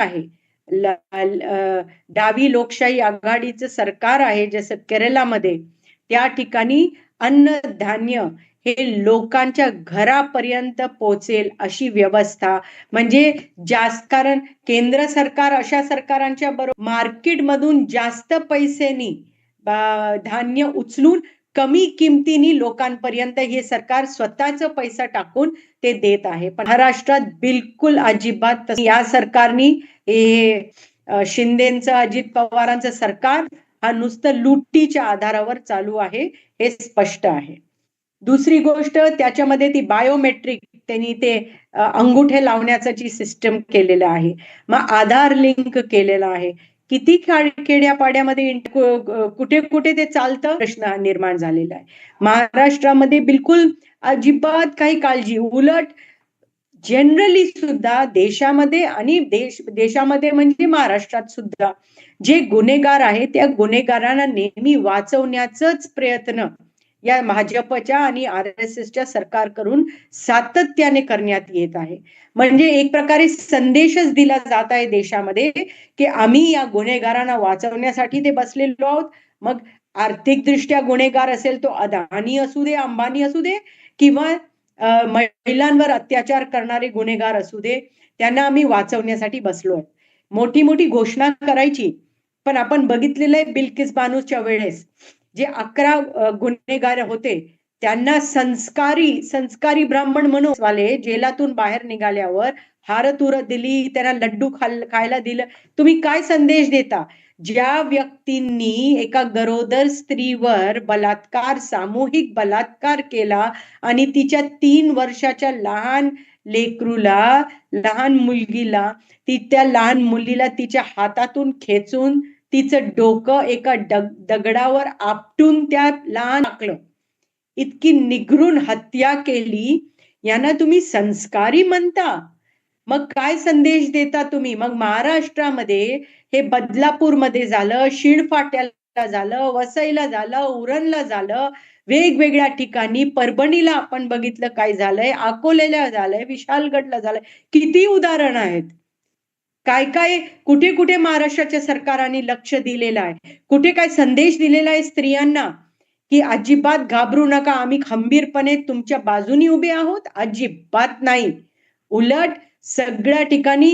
आहे. डावी लोकशाही आघाडीचं सरकार आहे जसं केरळामध्ये त्या ठिकाणी अन्न धान्य हे लोकांच्या घरापर्यंत पोहोचेल अशी व्यवस्था. म्हणजे जास्त कारण केंद्र सरकार अशा सरकारांच्या बरोबर मार्केटमधून जास्त पैसेनी धान्य उचलून कमी किमतीनी लोकांपर्यंत हे सरकार स्वतःच पैसा टाकून ते देत आहे. पण महाराष्ट्रात बिलकुल अजिबात या सरकारनी हे शिंदेचं अजित पवारांचं सरकार हा नुसतं लुटीच्या आधारावर चालू आहे हे स्पष्ट आहे. दुसरी गोष्ट त्याच्यामध्ये ती बायोमेट्रिक त्यांनी ते अंगुठे लावण्याचं जी सिस्टम केलेलं आहे मग आधार लिंक केलेला आहे. किती खेड्यापाड्यामध्ये कुठे कुठे ते चालतं? प्रश्न निर्माण झालेला आहे. महाराष्ट्रामध्ये बिलकुल अजिबात काही काळजी. उलट जनरली सुद्धा देशामध्ये आणि देश देशामध्ये म्हणजे महाराष्ट्रात सुद्धा जे गुन्हेगार आहे त्या गुन्हेगारांना नेहमी वाचवण्याचाच प्रयत्न या भाजपच्या आणि आर एस एसच्या सरकार करून सातत्याने करण्यात येत आहे. म्हणजे एक प्रकारे संदेशच दिला जात आहे देशामध्ये की आम्ही या गुन्हेगारांना वाचवण्यासाठी ते बसलेलो आहोत. मग आर्थिकदृष्ट्या गुन्हेगार असेल तो अदानी असू दे अंबानी असू दे किंवा महिलांवर अत्याचार करणारे गुन्हेगार असू दे त्यांना आम्ही वाचवण्यासाठी बसलोय मोठी मोठी घोषणा करायची पण आपण बघितलेलं आहे बिल्किस बानूच्या वेळेस जे अकरा गुन्हेगार होते त्यांना संस्कारी संस्कारी ब्राह्मण म्हणून वाले जेलातून बाहेर निघाल्यावर हारतुर दिली त्यांना लड्डू खायला दिलं. तुम्ही काय संदेश देता? ज्या व्यक्तींनी एका गरोदर स्त्रीवर बलात्कार सामूहिक बलात्कार केला आणि तिच्या तीन वर्षाच्या लहान लेकरूला लहान मुलगीला ती त्या लहान मुलीला तिच्या हातातून खेचून तिचं डोकं एका दगडावर आपटून त्या लहान टाकलं. इतकी निघरून हत्या केली यांना तुम्ही संस्कारी म्हणता? मग काय संदेश देता तुम्ही? मग महाराष्ट्रामध्ये हे बदलापूरमध्ये झालं शिणफाट्याला झालं वसईला झालं उरणला झालं वेगवेगळ्या ठिकाणी परभणीला आपण बघितलं काय झालंय अकोलेला झालंय विशालगडला झालंय. किती उदाहरण आहेत. काय काय कुठे कुठे महाराष्ट्राच्या सरकाराने लक्ष दिलेलं आहे? कुठे काय संदेश दिलेला आहे स्त्रियांना? की अजिबात घाबरू नका आम्ही खंबीरपणे तुमच्या बाजूनी उभे आहोत. अजिबात नाही. उलट सगळ्या ठिकाणी